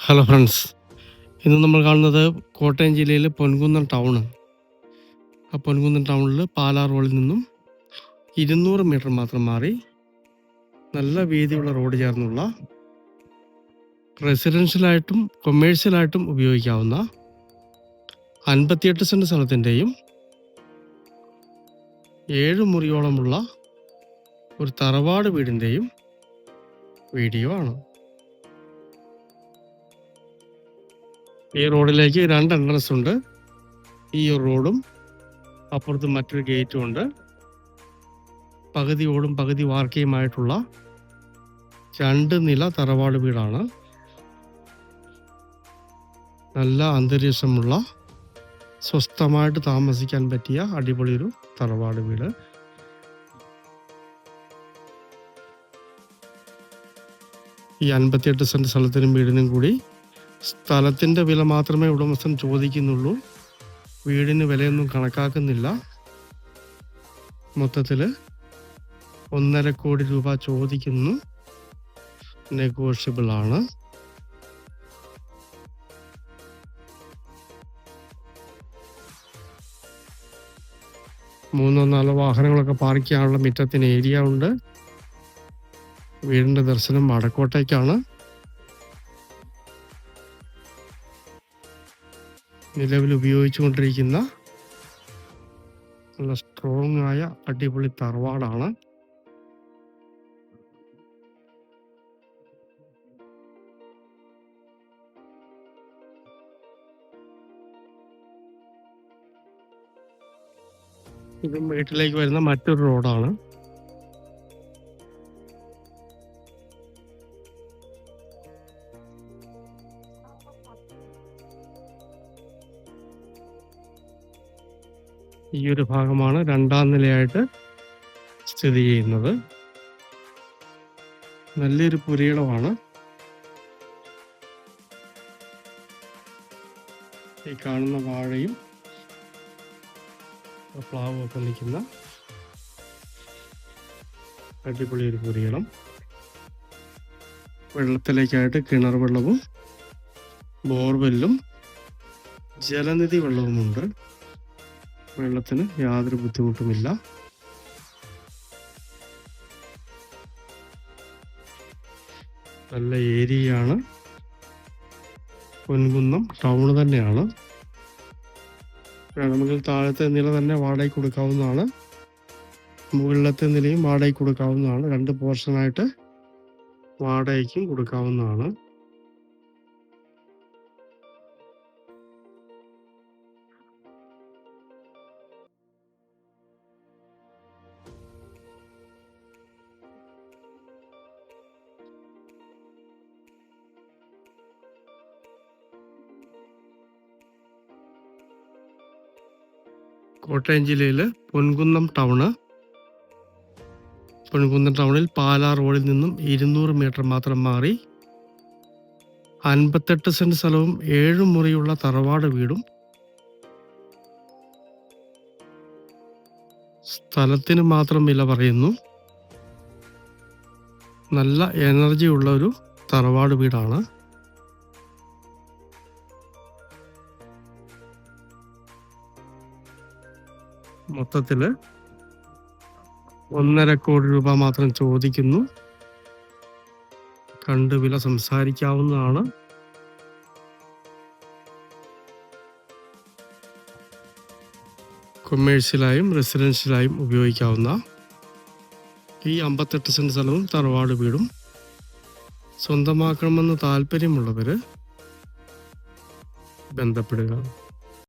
Hello friends ഇന്ന് നമ്മൾ കാണുന്നത് കോട്ടയം ജില്ലയിലെ പൊൻകുന്നം ടൗണ്. ആ പൊൻകുന്നം ടൗണിൽ പാലാ റോഡിൽ നിന്നും ഇരുന്നൂറ് മീറ്റർ മാത്രം മാറി നല്ല വീതിയുള്ള റോഡ് ചേർന്നുള്ള റെസിഡൻഷ്യലായിട്ടും കൊമേഴ്ഷ്യലായിട്ടും ഉപയോഗിക്കാവുന്ന അൻപത്തിയെട്ട് സെന്റ് സ്ഥലത്തിന്റെയും ഏഴ് മുറിയോളമുള്ള ഒരു തറവാട് വീടിന്റെയും വീഡിയോ ആണ്. ഈ റോഡിലേക്ക് രണ്ട് എൻട്രൻസ് ഉണ്ട്. ഈ റോഡും അപ്പുറത്ത് മറ്റൊരു ഗേറ്റും ഉണ്ട്. പകുതി ഓടും പകുതി വാർക്കയുമായിട്ടുള്ള രണ്ട് നില തറവാട് വീടാണ്. നല്ല അന്തരീക്ഷമുള്ള സ്വസ്ഥമായിട്ട് താമസിക്കാൻ പറ്റിയ അടിപൊളി ഒരു തറവാട് വീട്. ഈ അൻപത്തിയെട്ട് സെന്റ് സ്ഥലത്തിനും വീടിനും കൂടി സ്ഥലത്തിന്റെ വില മാത്രമേ ഉടമസ്ഥൻ ചോദിക്കുന്നുള്ളൂ. വീടിന് വിലയൊന്നും കണക്കാക്കുന്നില്ല. മൊത്തത്തിൽ ഒന്നര കോടി രൂപ ചോദിക്കുന്നു. നെഗോഷ്യബിൾ ആണ്. മൂന്നോ നാലോ വാഹനങ്ങളൊക്കെ പാർക്ക് ചെയ്യാനുള്ള മിറ്റത്തിന് ഏരിയ ഉണ്ട്. വീടിന്റെ ദർശനം വടക്കോട്ടേക്കാണ്. നിലവിൽ ഉപയോഗിച്ചുകൊണ്ടിരിക്കുന്ന നല്ല സ്ട്രോങ് ആയ അടിപൊളി തറവാടാണ്. ഇത് വീട്ടിലേക്ക് വരുന്ന മറ്റൊരു റോഡാണ് ഈ ഒരു ഭാഗമാണ് രണ്ടാം നിലയായിട്ട് സ്ഥിതി ചെയ്യുന്നത്. നല്ലൊരു പുരയിടമാണ്. ഈ കാണുന്ന വാഴയും പ്ലാവും ഒക്കെ നിൽക്കുന്ന അടിപൊളി ഒരു പുരയിടം. വെള്ളത്തിലേക്കായിട്ട് കിണർ വെള്ളവും ബോർവെല്ലും ജലനിധി വെള്ളവുമുണ്ട്. വെള്ളത്തിന് യാതൊരു ബുദ്ധിമുട്ടുമില്ല. നല്ല ഏരിയയാണ്. പൊൻകുന്നം ടൗൺ തന്നെയാണ്. വേണമെങ്കിൽ താഴത്തെ നില തന്നെ വാടകയ്ക്ക് കൊടുക്കാവുന്നതാണ്. മുകളിലത്തെ നിലയും വാടകയ്ക്ക് കൊടുക്കാവുന്നതാണ്. രണ്ട് പോർഷനായിട്ട് വാടകയ്ക്കും കൊടുക്കാവുന്നതാണ്. കോട്ടയം ജില്ലയിൽ പൊൻകുന്നം ടൗണ്. പൊൻകുന്നം ടൗണിൽ പാലാ റോഡിൽ നിന്നും ഇരുന്നൂറ് മീറ്റർ മാത്രം മാറി അൻപത്തെട്ട് സെന്റ് സ്ഥലവും ഏഴ് മുറിയുള്ള തറവാട് വീടും സ്ഥലത്തിന് മാത്രം വില പറയുന്നു. നല്ല എനർജി ഉള്ള ഒരു തറവാട് വീടാണ്. മൊത്തത്തിൽ ഒന്നര കോടി രൂപ മാത്രം ചോദിക്കുന്നു. കണ്ട് വില സംസാരിക്കാവുന്നതാണ്. കൊമേഴ്ഷ്യലായും റെസിഡൻഷ്യലായും ഉപയോഗിക്കാവുന്ന ഈ അമ്പത്തെട്ട് സെന്റ് സ്ഥലവും തറവാട് വീടും സ്വന്തമാക്കണമെന്ന് താല്പര്യമുള്ളവർ ബന്ധപ്പെടുക.